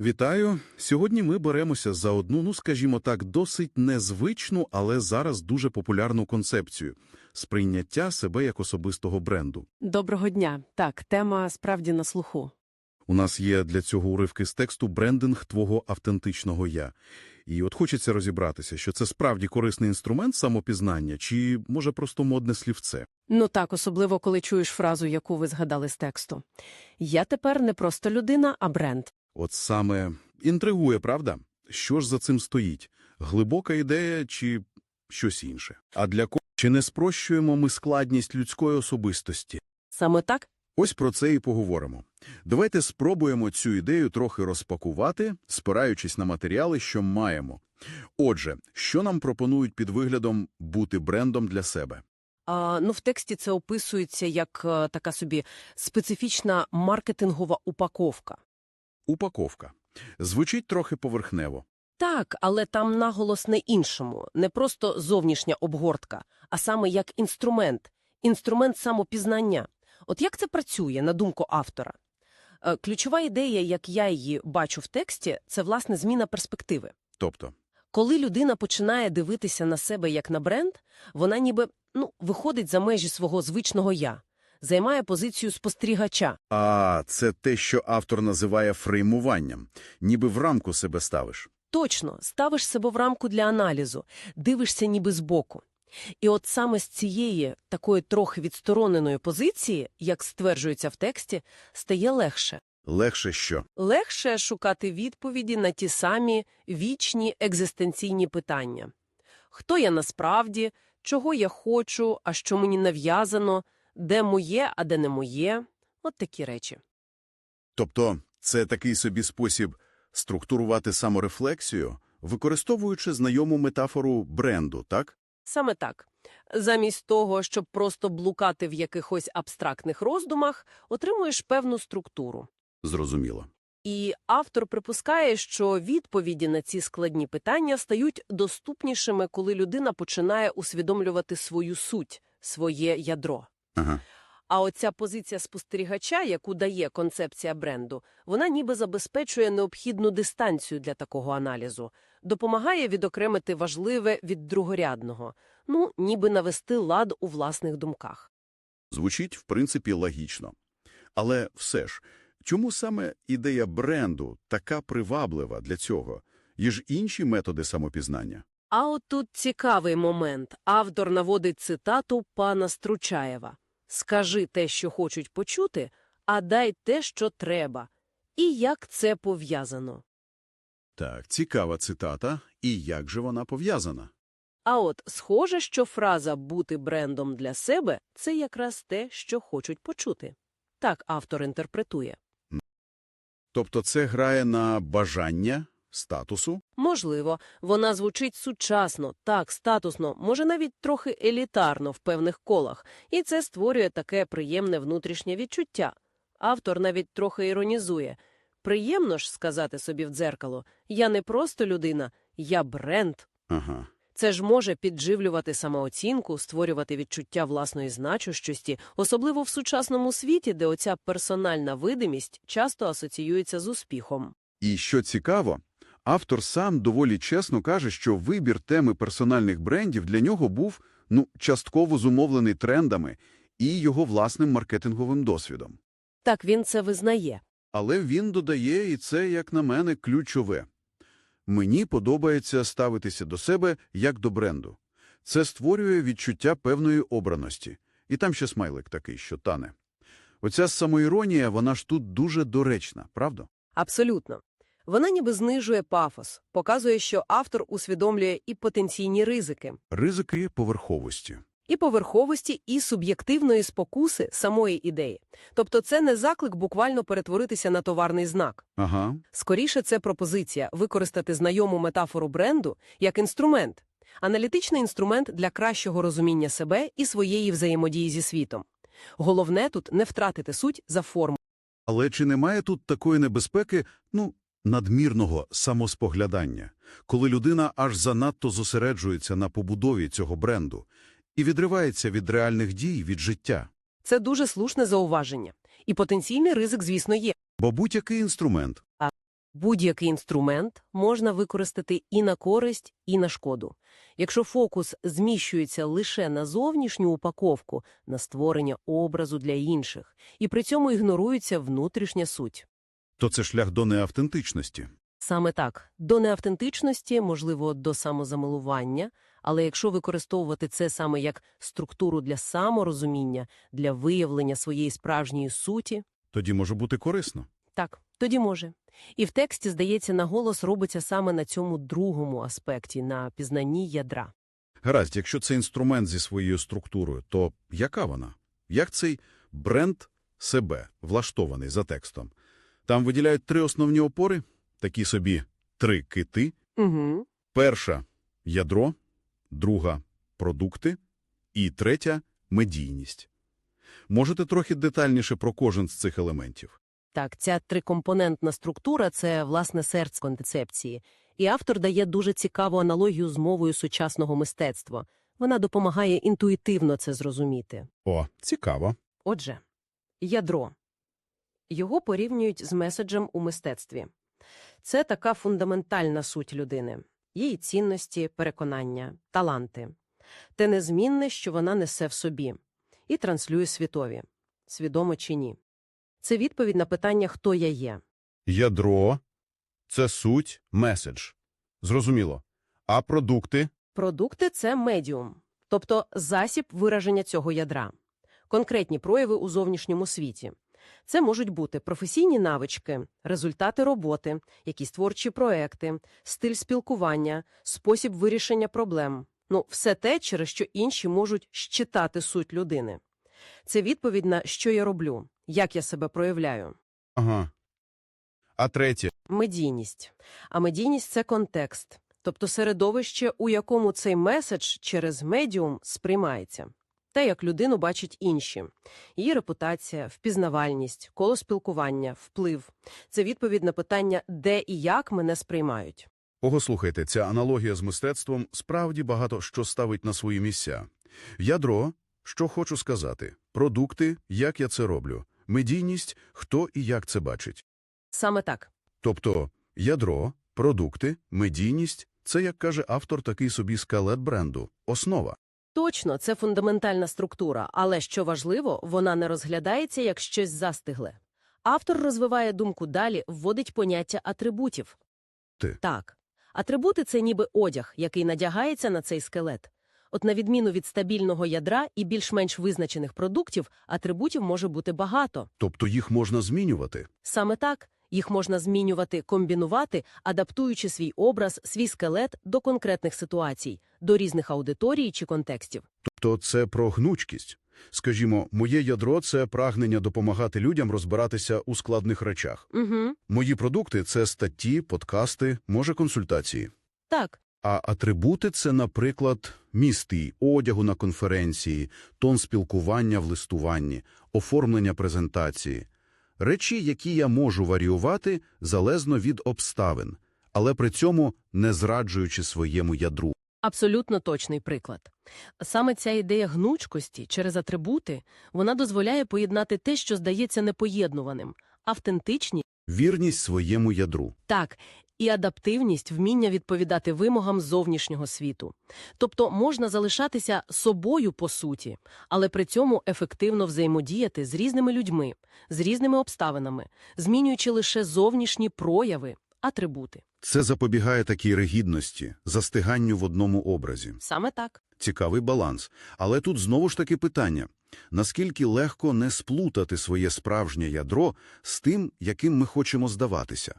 Вітаю! Сьогодні ми беремося за одну, ну скажімо так, досить незвичну, але зараз дуже популярну концепцію – сприйняття себе як особистого бренду. Доброго дня. Так, тема справді на слуху. У нас є для цього уривки з тексту «Брендинг твого автентичного я». І от хочеться розібратися, що це справді корисний інструмент самопізнання, чи, може, просто модне слівце. Ну так, особливо коли чуєш фразу, яку ви згадали з тексту. Я тепер не просто людина, а бренд. От саме інтригує, правда? Що ж за цим стоїть? Глибока ідея чи щось інше? А для кого? Чи не спрощуємо ми складність людської особистості? Саме так? Ось про це і поговоримо. Давайте спробуємо цю ідею трохи розпакувати, спираючись на матеріали, що маємо. Отже, що нам пропонують під виглядом бути брендом для себе? А, ну, в тексті це описується як е, така собі специфічна маркетингова упаковка. Упаковка. Звучить трохи поверхнево. Так, але там наголос не іншому, не просто зовнішня обгортка, а саме як інструмент, інструмент самопізнання. От як це працює, на думку автора? Е, Ключова ідея, як я її бачу в тексті, це, власне, зміна перспективи. Тобто, Коли людина починає дивитися на себе як на бренд, вона ніби ну, виходить за межі свого звичного «я», займає позицію спостерігача. а це те, що автор називає фреймуванням. Ніби в рамку себе ставиш. Точно, ставиш себе в рамку для аналізу, дивишся ніби збоку. І от саме з цієї такої трохи відстороненої позиції, як стверджується в тексті, стає легше. Легше що? Легше шукати відповіді на ті самі вічні екзистенційні питання. Хто я насправді, чого я хочу, а що мені нав'язано, де моє, а де не моє? От такі речі. Тобто, це такий собі спосіб структурувати саморефлексію, використовуючи знайому метафору бренду, так? Саме так. Замість того, щоб просто блукати в якихось абстрактних роздумах, отримуєш певну структуру. Зрозуміло. І автор припускає, що відповіді на ці складні питання стають доступнішими, коли людина починає усвідомлювати свою суть, своє ядро. Ага. А оця позиція спостерігача, яку дає концепція бренду, вона ніби забезпечує необхідну дистанцію для такого аналізу, допомагає відокремити важливе від другорядного, ну, ніби навести лад у власних думках. Звучить, в принципі, логічно. Але все ж, чому саме ідея бренду така приваблива для цього? Є ж інші методи самопізнання. А от тут цікавий момент. Автор наводить цитату пана Стручаєва. «Скажи те, що хочуть почути, а дай те, що треба. І як це пов'язано? Так, цікава цитата. І як же вона пов'язана? А от схоже, що фраза «бути брендом для себе» – це якраз те, що хочуть почути. Так автор інтерпретує. Тобто це грає на бажання, статусу? Можливо, вона звучить сучасно, так, статусно, може навіть трохи елітарно в певних колах, і це створює таке приємне внутрішнє відчуття. Автор навіть трохи іронізує. Приємно ж сказати собі в дзеркало «я не просто людина, я бренд». Ага. Це ж може підживлювати самооцінку, створювати відчуття власної значущості, особливо в сучасному світі, де оця персональна видимість часто асоціюється з успіхом. І що цікаво, автор сам доволі чесно каже, що вибір теми персональних брендів для нього був, ну, частково зумовлений трендами і його власним маркетинговим досвідом. Так він це визнає. Але він додає, і це, як на мене, ключове. Мені подобається ставитися до себе як до бренду. Це створює відчуття певної обраності. І там ще смайлик такий, що тане. Оця самоіронія, вона ж тут дуже доречна, правда? Абсолютно. Вона ніби знижує пафос, показує, що автор усвідомлює і потенційні ризики, Ризики поверховості. і поверховості, і суб'єктивної спокуси самої ідеї. Тобто це не заклик буквально перетворитися на товарний знак. Ага. Скоріше, це пропозиція використати знайому метафору бренду як інструмент, аналітичний інструмент для кращого розуміння себе і своєї взаємодії зі світом. Головне тут не втратити суть за форму. Але чи немає тут такої небезпеки, ну, надмірного самоспоглядання, коли людина аж занадто зосереджується на побудові цього бренду і відривається від реальних дій, від життя? Це дуже слушне зауваження. І потенційний ризик, звісно, є. Бо будь-який інструмент А Будь-який інструмент можна використати і на користь, і на шкоду. Якщо фокус зміщується лише на зовнішню упаковку, на створення образу для інших, і при цьому ігнорується внутрішня суть. То це шлях до неавтентичності. Саме так, до неавтентичності, можливо, до самозамилування, але якщо використовувати це саме як структуру для саморозуміння, для виявлення своєї справжньої суті, Тоді може бути корисно. так, тоді може. І в тексті, здається, наголос робиться саме на цьому другому аспекті, на пізнанні ядра. Гаразд, якщо це інструмент зі своєю структурою, то яка вона? Як цей бренд себе влаштований за текстом? Там виділяють три основні опори, такі собі три кити. Угу. Перша – ядро, друга – продукти і третя – медійність. Можете трохи детальніше про кожен з цих елементів? Так, ця трикомпонентна структура – це, власне, серце концепції. І автор дає дуже цікаву аналогію з мовою сучасного мистецтва. Вона допомагає інтуїтивно це зрозуміти. О, цікаво. Отже, ядро. Його порівнюють з меседжем у мистецтві. Це така фундаментальна суть людини. Її цінності, переконання, таланти. Те незмінне, що вона несе в собі. І транслює світові. Свідомо чи ні. Це відповідь на питання «Хто я є?». Ядро – це суть, меседж. Зрозуміло. А продукти? Продукти – це медіум, тобто засіб вираження цього ядра. Конкретні прояви у зовнішньому світі. Це можуть бути професійні навички, результати роботи, якісь творчі проекти, стиль спілкування, спосіб вирішення проблем. Ну, все те, через що інші можуть щитати суть людини. Це відповідь на «що я роблю?», «як я себе проявляю?». Ага. А третє? Медійність. А медійність – це контекст, тобто середовище, у якому цей меседж через медіум сприймається. Те, як людину бачать інші. Її репутація, впізнавальність, коло спілкування, вплив. Це відповідь на питання, де і як мене сприймають. Ого, слухайте, ця аналогія з мистецтвом справді багато що ставить на свої місця. Ядро – що хочу сказати, продукти – як я це роблю, медійність – хто і як це бачить. Саме так. Тобто ядро, продукти, медійність – це, як каже автор, такий собі скелет бренду, основа. Точно, це фундаментальна структура, але, що важливо, вона не розглядається як щось застигле. Автор розвиває думку далі, вводить поняття атрибутів. Ти. Так. Атрибути – це ніби одяг, який надягається на цей скелет. От на відміну від стабільного ядра і більш-менш визначених продуктів, атрибутів може бути багато. Тобто їх можна змінювати. Саме так. Їх можна змінювати, комбінувати, адаптуючи свій образ, свій скелет до конкретних ситуацій, до різних аудиторій чи контекстів. Тобто це про гнучкість. Скажімо, моє ядро – це прагнення допомагати людям розбиратися у складних речах. Угу. Мої продукти – це статті, подкасти, може консультації. Так. А атрибути – це, наприклад, місти одягу на конференції, тон спілкування в листуванні, оформлення презентації. Речі, які я можу варіювати залежно від обставин, але при цьому не зраджуючи своєму ядру. Абсолютно точний приклад. Саме ця ідея гнучкості через атрибути, вона дозволяє поєднати те, що здається непоєднуваним – автентичність, Вірність своєму ядру. так, і адаптивність, вміння відповідати вимогам зовнішнього світу. Тобто можна залишатися собою по суті, але при цьому ефективно взаємодіяти з різними людьми, з різними обставинами, змінюючи лише зовнішні прояви, атрибути. Це запобігає такій ригідності, застиганню в одному образі. Саме так. Цікавий баланс. Але тут знову ж таки питання. Наскільки легко не сплутати своє справжнє ядро з тим, яким ми хочемо здаватися?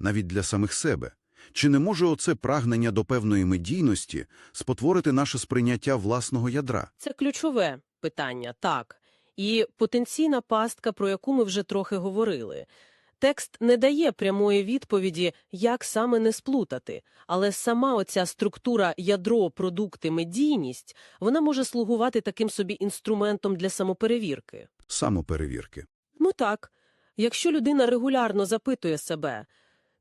Навіть для самих себе. Чи не може оце прагнення до певної медійності спотворити наше сприйняття власного ядра? Це ключове питання, так. І потенційна пастка, про яку ми вже трохи говорили. Текст не дає прямої відповіді, як саме не сплутати, але сама оця структура ядро, продукти, медійність, вона може слугувати таким собі інструментом для самоперевірки. Самоперевірки. Ну так, якщо людина регулярно запитує себе,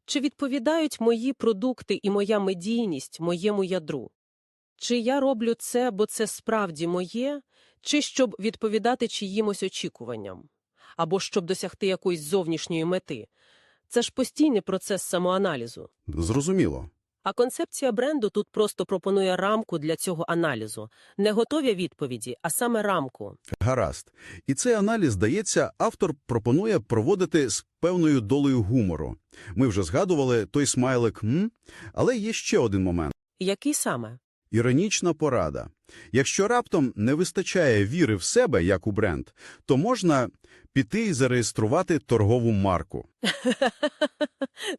чи відповідають мої продукти і моя медійність моєму ядру? Чи я роблю це, бо це справді моє, чи щоб відповідати чиїмось очікуванням? Або щоб досягти якоїсь зовнішньої мети? Це ж постійний процес самоаналізу. Зрозуміло. А концепція бренду тут просто пропонує рамку для цього аналізу. Не готові відповіді, а саме рамку. Гаразд. І цей аналіз, здається, автор пропонує проводити з певною долею гумору. Ми вже згадували той смайлик «м», але є ще один момент. Який саме? Іронічна порада. Якщо раптом не вистачає віри в себе, як у бренд, то можна піти і зареєструвати торгову марку.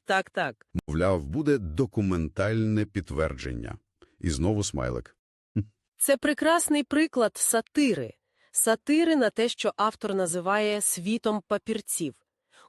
Так, так. Мовляв, буде документальне підтвердження. І знову смайлик. Це прекрасний приклад сатири. Сатири на те, що автор називає світом папірців.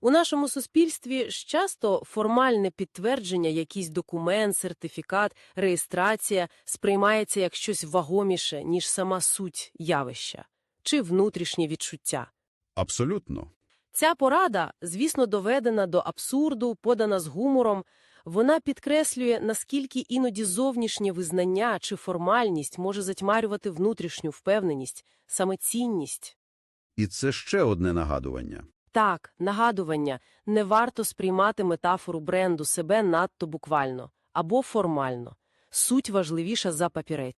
У нашому суспільстві ж часто формальне підтвердження, якийсь документ, сертифікат, реєстрація сприймається як щось вагоміше, ніж сама суть явища чи внутрішнє відчуття. Абсолютно. Ця порада, звісно, доведена до абсурду, подана з гумором. Вона підкреслює, наскільки іноді зовнішнє визнання чи формальність може затьмарювати внутрішню впевненість, саме цінність. І це ще одне нагадування. Так, нагадування, не варто сприймати метафору бренду себе надто буквально або формально. Суть важливіша за папірець.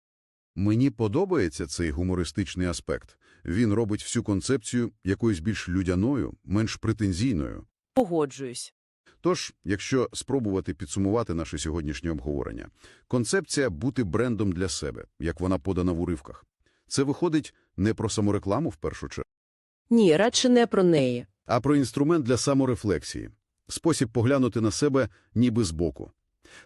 Мені подобається цей гумористичний аспект. Він робить всю концепцію якоюсь більш людяною, менш претензійною. Погоджуюсь. Тож, якщо спробувати підсумувати наше сьогоднішнє обговорення, концепція бути брендом для себе, як вона подана в уривках, це виходить не про саморекламу в першу чергу, Ні, радше не про неї. А про інструмент для саморефлексії, спосіб поглянути на себе ніби збоку,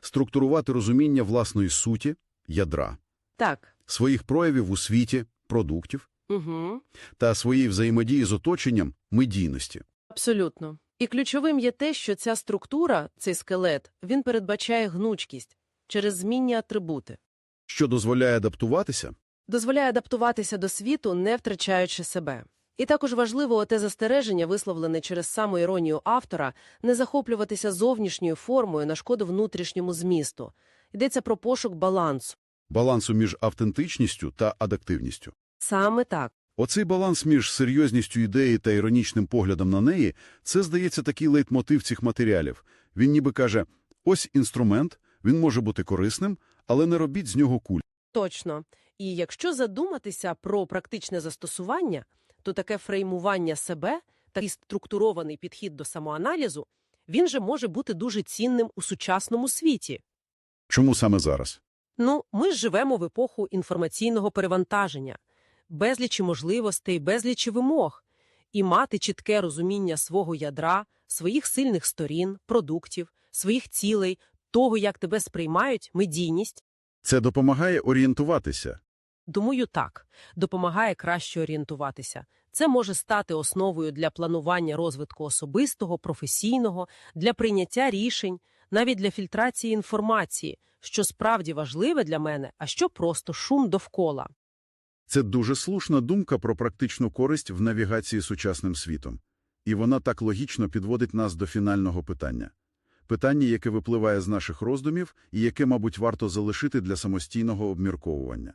структурувати розуміння власної суті, ядра, Так. своїх проявів у світі, продуктів Угу. та своєї взаємодії з оточенням медійності. Абсолютно. І ключовим є те, що ця структура, цей скелет, він передбачає гнучкість через змінні атрибути. Що дозволяє адаптуватися? Дозволяє адаптуватися до світу, не втрачаючи себе. І також важливо те застереження, висловлене через саму іронію автора, не захоплюватися зовнішньою формою на шкоду внутрішньому змісту. Йдеться про пошук балансу. Балансу між автентичністю та адаптивністю. Саме так. Оцей баланс між серйозністю ідеї та іронічним поглядом на неї – це, здається, такий лейтмотив цих матеріалів. Він ніби каже, ось інструмент, він може бути корисним, але не робіть з нього куль. Точно. І якщо задуматися про практичне застосування, то таке фреймування себе, такий структурований підхід до самоаналізу, він же може бути дуже цінним у сучасному світі. Чому саме зараз? Ну, ми живемо в епоху інформаційного перевантаження, безлічі можливостей, безлічі вимог. І мати чітке розуміння свого ядра, своїх сильних сторін, продуктів, своїх цілей, того, як тебе сприймають, медійність, Це допомагає орієнтуватися. Думаю, так. Допомагає краще орієнтуватися. Це може стати основою для планування розвитку особистого, професійного, для прийняття рішень, навіть для фільтрації інформації, що справді важливе для мене, а що просто шум довкола. Це дуже слушна думка про практичну користь в навігації сучасним світом. І вона так логічно підводить нас до фінального питання. Питання, яке випливає з наших роздумів і яке, мабуть, варто залишити для самостійного обмірковування.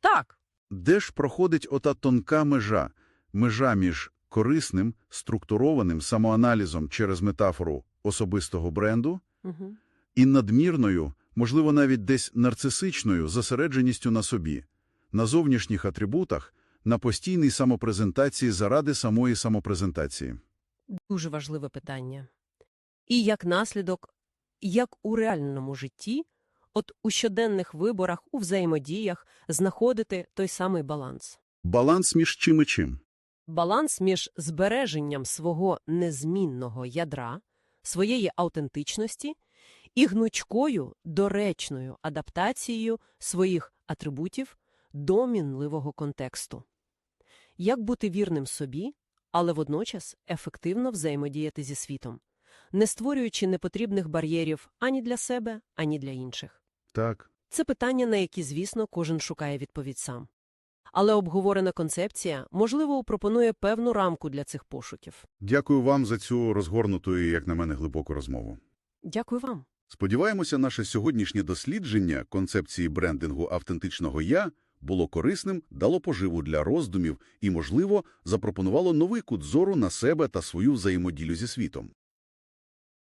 Так, Де ж проходить ота тонка межа? Межа між корисним, структурованим самоаналізом через метафору особистого бренду угу. і надмірною, можливо, навіть десь нарцисичною зосередженістю на собі, на зовнішніх атрибутах, на постійній самопрезентації заради самої самопрезентації. дуже важливе питання. І як наслідок, як у реальному житті, от у щоденних виборах, у взаємодіях знаходити той самий баланс. Баланс між чим і чим. Баланс між збереженням свого незмінного ядра, своєї аутентичності і гнучкою, доречною адаптацією своїх атрибутів до мінливого контексту. Як бути вірним собі, але водночас ефективно взаємодіяти зі світом, не створюючи непотрібних бар'єрів ані для себе, ані для інших. Так. Це питання, на які, звісно, кожен шукає відповідь сам. Але обговорена концепція, можливо, пропонує певну рамку для цих пошуків. Дякую вам за цю розгорнуту і, як на мене, глибоку розмову. Дякую вам. Сподіваємося, наше сьогоднішнє дослідження концепції брендингу автентичного «я» було корисним, дало поживу для роздумів і, можливо, запропонувало новий кут зору на себе та свою взаємодію зі світом.